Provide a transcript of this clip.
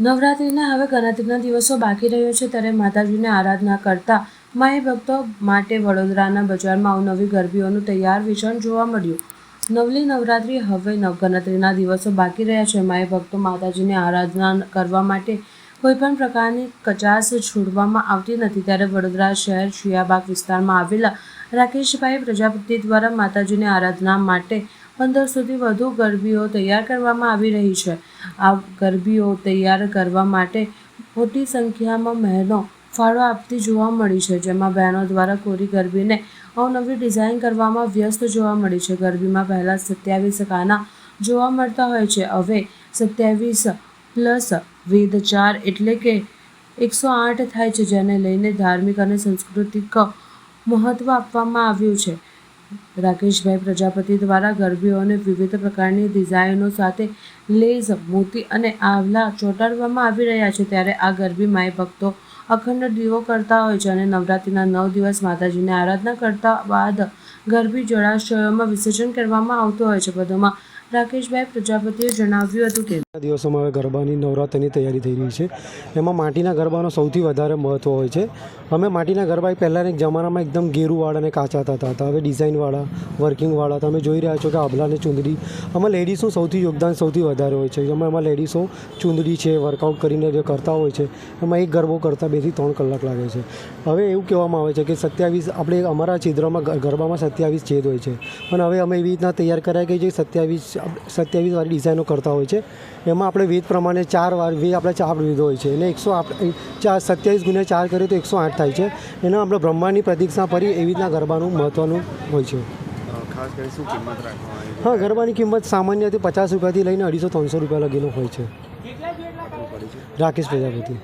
નવરાત્રિના હવે ગણતરીના દિવસો બાકી રહ્યો છે ત્યારે માતાજીને આરાધના કરતા માય ભક્તો માટે વડોદરાના બજારમાં અવનવી ગરબીઓનું તૈયાર વેચાણ જોવા મળ્યું. નવલી નવરાત્રિ હવે ગણતરીના દિવસો બાકી રહ્યા છે. માય ભક્તો માતાજીને આરાધના કરવા માટે કોઈપણ પ્રકારની કચાસ છોડવામાં આવતી નથી. ત્યારે વડોદરા શહેર શિયાબાગ વિસ્તારમાં આવેલા રાકેશભાઈ પ્રજાપતિ દ્વારા માતાજીની આરાધના માટે પંદર સુધી વધુ ગરબીઓ તૈયાર કરવામાં આવી રહી છે. આ ગરબીઓ તૈયાર કરવા માટે મોટી સંખ્યામાં બહેનો ફાળો આપતી જોવા મળી છે, જેમાં બહેનો દ્વારા કોરી ગરબીને અવનવી ડિઝાઇન કરવામાં વ્યસ્ત જોવા મળી છે. ગરબીમાં પહેલાં સત્યાવીસ કાના જોવા મળતા હોય છે, હવે સત્યાવીસ પ્લસ વેદ ચાર એટલે કે એકસો આઠ થાય છે, જેને લઈને ધાર્મિક અને સાંસ્કૃતિક મહત્ત્વ આપવામાં આવ્યું છે. રાકેશભાઈ પ્રજાપતિ દ્વારા ગરબીઓને વિવિધ પ્રકારની ડિઝાઇનો સાથે લેઝ મોતી અને આવલા ચોંટાડવામાં આવી રહ્યા છે. ત્યારે આ ગરબી માય ભક્તો અખંડ દીવો કરતા હોય છે અને નવરાત્રિના નવ દિવસ માતાજીની આરાધના કરતા બાદ ગરબી જળાશયોમાં વિસર્જન કરવામાં આવતું હોય છે. વધુમાં રાકેશભાઈ, પ્રજાપતિએ જણાવ્યું હતું કે દિવસોમાં હવે ગરબાની નવરાત્રિની તૈયારી થઈ રહી છે? એમાં માટીના ગરબાનો સૌથી વધારે મહત્ત્વ હોય છે. અમે માટીના ગરબા પહેલાંના એક જમાનામાં એકદમ ગેરુવાળા અને કાચા થતા હતા. હવે ડિઝાઇનવાળા, વર્કિંગવાળા. તમે જોઈ રહ્યા છો કે આભલાને ચૂંદડી. આમાં લેડીઝનું સૌથી યોગદાન સૌથી વધારે હોય છે. જેમાં એમાં લેડીઝો ચુંદડી છે વર્કઆઉટ કરીને જે કરતા હોય છે, એમાં એક ગરબો કરતાં બેથી ત્રણ કલાક લાગે છે. હવે એવું કહેવામાં આવે છે કે સત્યાવીસ, આપણે અમારા છિદ્રમાં ગરબામાં સત્યાવીસ છેદ હોય છે. પણ હવે અમે એવી રીતના તૈયાર કર્યા કે જે સત્યાવીસ સત્યાવીસ વાળી ડિઝાઇનો કરતા હોય છે. એમાં આપણે વેદ પ્રમાણે ચાર વાર વેદ આપણે ચાર લીધો હોય છે. એને એકસો ચાર સત્યાવીસ ગુણ્યા ચાર કરીએ તો એકસો આઠ થાય છે. એના આપણે બ્રહ્માંડની પ્રતિક્ષા ફરી એવી રીતના ગરબાનું મહત્ત્વનું હોય છે. હા ગરબાની કિંમત સામાન્યથી પચાસ રૂપિયાથી લઈને અઢીસો ત્રણસો રૂપિયા લગીનો હોય છે. રાકેશ પ્રજાપતિ.